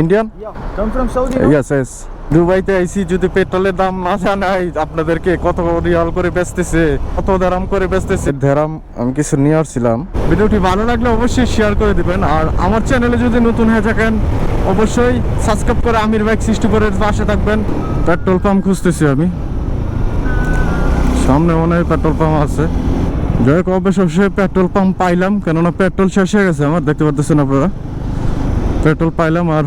Indian? Yes yes দুবাইতে আইসি যদি পেট্রোলের দাম না জানাই আপনাদেরকে কত রিয়াল করে বেচতেছে কত দারাম করে বেচতেছে। ধেরাম আমি কিছু নিয়ে আসছিলাম। ভিডিওটি ভালো লাগলে অবশ্যই শেয়ার করে দিবেন। আর আমার চ্যানেলে যদি নতুন হয়ে থাকেন অবশ্যই সাবস্ক্রাইব করে আমির বাইক সৃষ্টি করে পাশে থাকবেন। পেট্রোল পাম্প খুঁজতেছি আমি। সামনে মনে হয় পেট্রোল পাম্প আছে। যাই হোক অবশেষে পেট্রোল পাম্প পাইলাম কেননা পেট্রোল শেষ হয়ে গেছে আমার দেখতে পাচ্ছেন আপনারা। পেট্রোল পাইলাম আর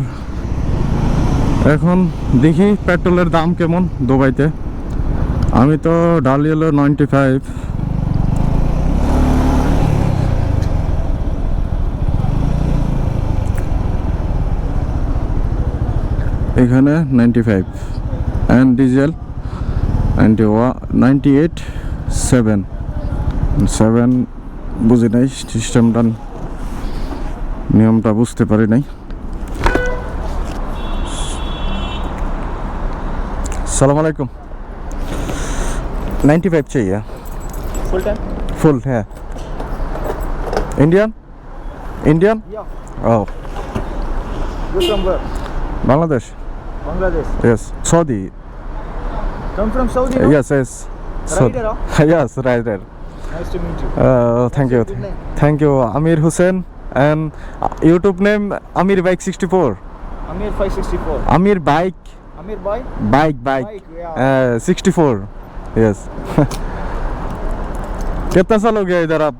এখন দেখি পেট্রোলের দাম কেমন দুবাইতে। আমি তো ডালি হলো নাইনটি ফাইভ এখানে ninety five and diesel ninety ওয়া নাইনটি এইট সেভেন সেভেন বুঝি নাই সিস্টেমটা নিয়মটা বুঝতে পারি নাই। সালাম আলাইকুম। নাইনটি ফাইভ চাই ফুল হ্যাঁ। Indian Indian O. Bangladesh Bangladesh Saudi Saudi yes thank you thank you Amir Hussain and YouTube name Amir bike sixty four Amir bike Amir bike? Bike, bike. bike yeah. uh, 64. Yes. कितना साल हो गया इधर आप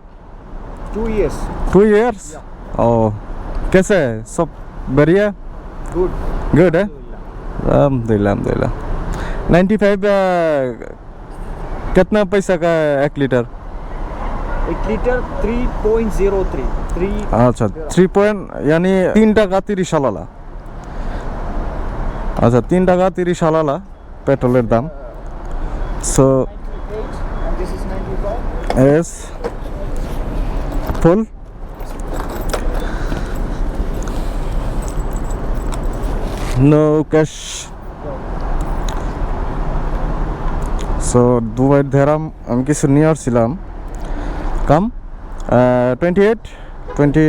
two years two years ओ कैसे है सब बढ़िया गुड गुड है अलहमदिल्ला अलहमदिल्ला नाइन्टी फाइव कितना पैसा का एक लीटर एक litre three point zero three three अच्छा थ्री पॉइंट यानी तीन टाका तिरिस साल আচ্ছা তিন টাকা তিরিশ আলালা পেট্রোলের দাম। So 98 and this is 95. S full no cash so Dubai ধেরাম, আমি কিছু নিয়ে আসছিলাম। Come twenty eight twenty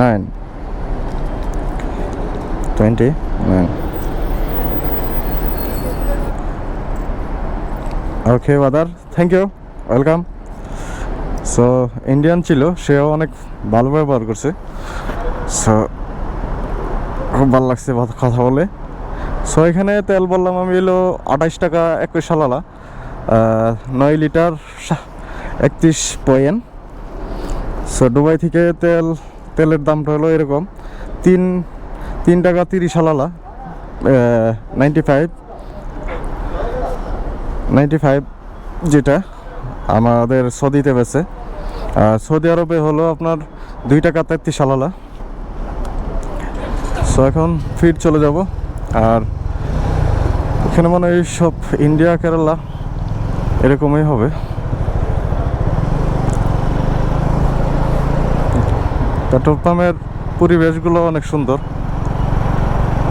nine twenty nine okay brother thank you welcome so Indian ছিল সেও অনেক ভালো ব্যবহার করছে। সো খুব ভালো লাগছে কথা বলে। সো এখানে তেল বললাম আমি এলো আঠাইশ টাকা একুশ সালালা নয় লিটার একত্রিশ পয়েন্ট। সো দুবাই থেকে তেল, তেলের দামটা হলো এরকম। তিন তিন টাকা তিরিশ Salalah ninety five ninety five যেটা আমাদের সৌদিতে বেছে আর সৌদি আরবে হলো আপনার দুই টাকা তেত্রিশ সালালা সো এখন ফির চলে যাব। আর এখানে মনে হয় সব ইন্ডিয়া কেরালা এরকমই হবে। পেট্রোল পাম্পের পরিবেশগুলো অনেক সুন্দর।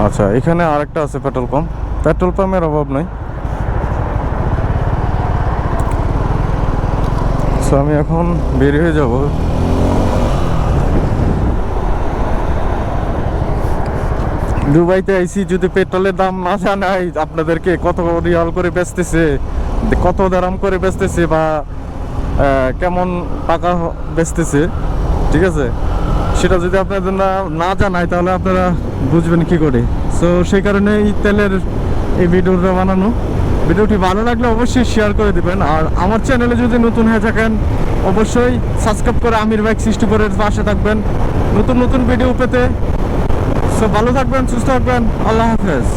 আচ্ছা এখানে আরেকটা আছে পেট্রোল পাম্প। পেট্রোল পাম্পের অভাব নাই। সো আমি এখন বের হয়ে যাব। দুবাইতে আইসি যদি পেট্রোলের দাম না জানাই, আপনাদেরকে কত রিয়াল করে বেচতেছে, কত দারাম করে বেচতেছে বা কেমন টাকা বেচতেছে, ঠিক আছে? সেটা যদি আপনাদের না না জানাই, তাহলে আপনারা বুঝবেন কি করে। সো সেই কারণে এই তেলের এই ভিডিওটা বানানো। ভিডিওটি ভালো লাগলে অবশ্যই শেয়ার করে দেবেন। আর আমার চ্যানেলে যদি নতুন হয়ে থাকেন, অবশ্যই সাবস্ক্রাইব করে আমির বাইক সৃষ্টি করে পাশে থাকবেন। নতুন নতুন ভিডিও পেতে। সো ভালো থাকবেন, সুস্থ থাকবেন। আল্লাহ হাফেজ।